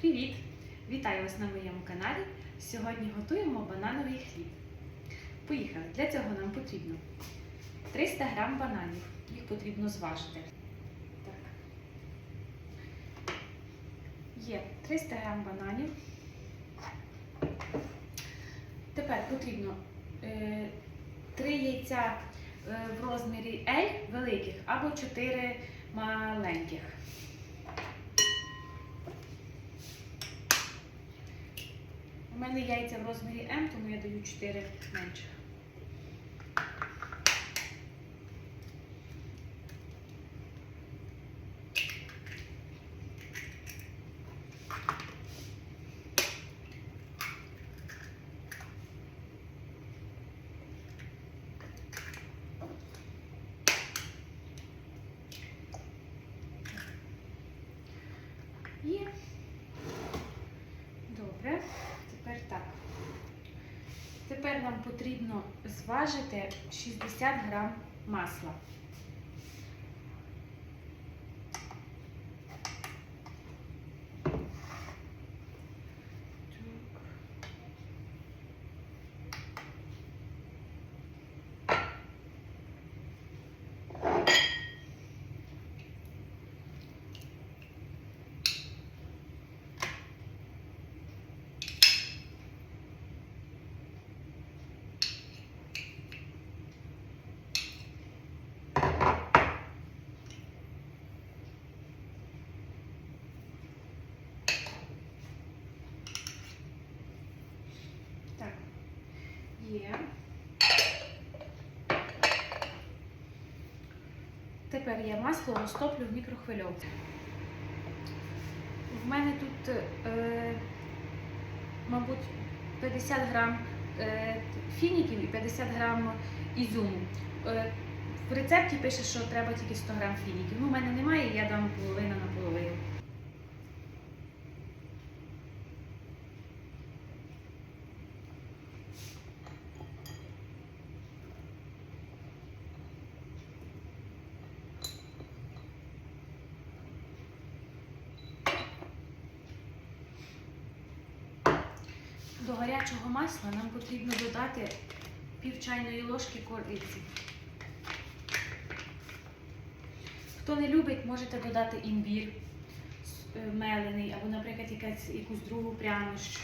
Привіт! Вітаю вас на моєму каналі. Сьогодні готуємо банановий хліб. Поїхали! Для цього нам потрібно 300 грам бананів. Їх потрібно зважити. Так. Є 300 грам бананів. Тепер потрібно е, 3 яйця е, в розмірі L великих або 4 маленьких. У мене яйця в розмірі М, тому я даю 4 менших. Є. Добре. Тепер так. Тепер нам потрібно зважити 60 грам масла. Так. Тепер я масло розтоплю в мікрохвильовці. В мене тут, е, мабуть, 50 грам е, фініків і 50 грам ізюму. Е, в рецепті пише, що треба тільки 100 грам фініків. Ну, в мене немає, я дам половина на половину. До гарячого масла нам потрібно додати пів чайної ложки кориці. Хто не любить, можете додати імбір е, мелений або, наприклад, якусь другу прянощ.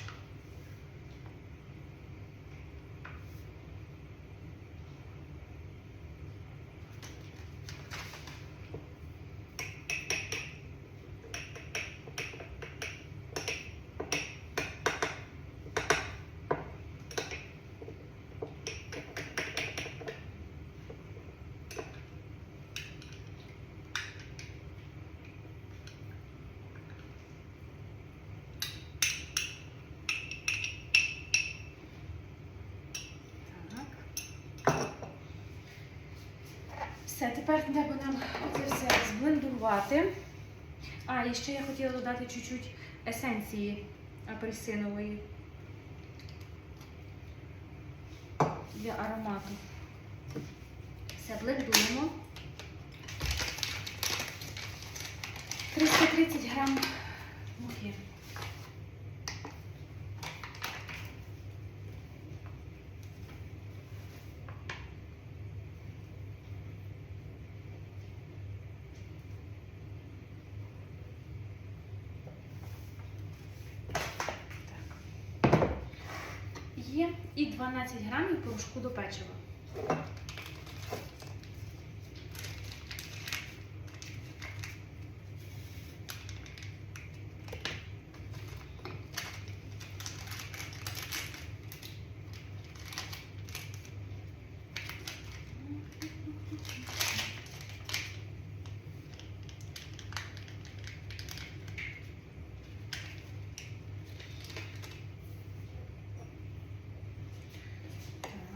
Так. Все, тепер треба нам це все зблендувати. А, і ще я хотіла додати чуть-чуть есенції апельсинової для аромату. Все, блендуємо. 330 грам муки. Є і 12 грамів порошку до печива.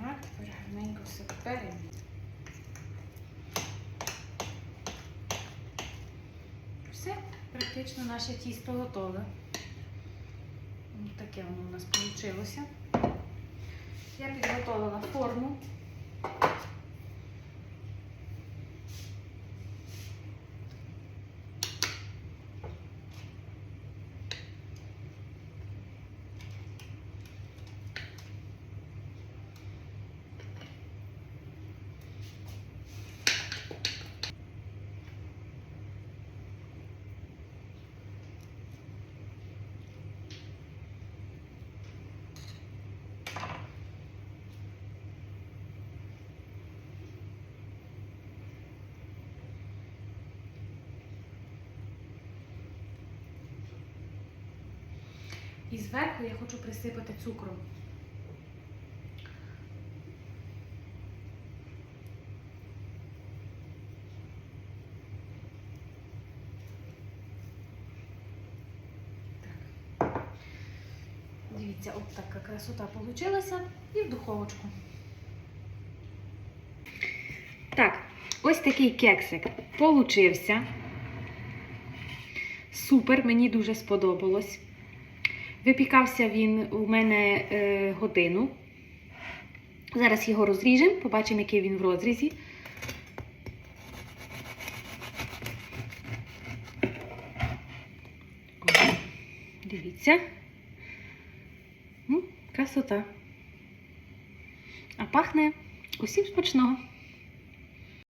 Так, тепер гарненько все перемішуємо. Все, практично наше тісто готове. Ось Таке воно у нас вийшло. Я підготовила форму. Зверху я хочу присипати цукром. Дивіться, от така красота вийшла. І в духовочку. Так, ось такий кексик получився. Супер, мені дуже сподобалось. Випікався він у мене е, годину. Зараз його розріжемо, побачимо, який він в розрізі. Дивіться. Красота. А пахне усім смачного.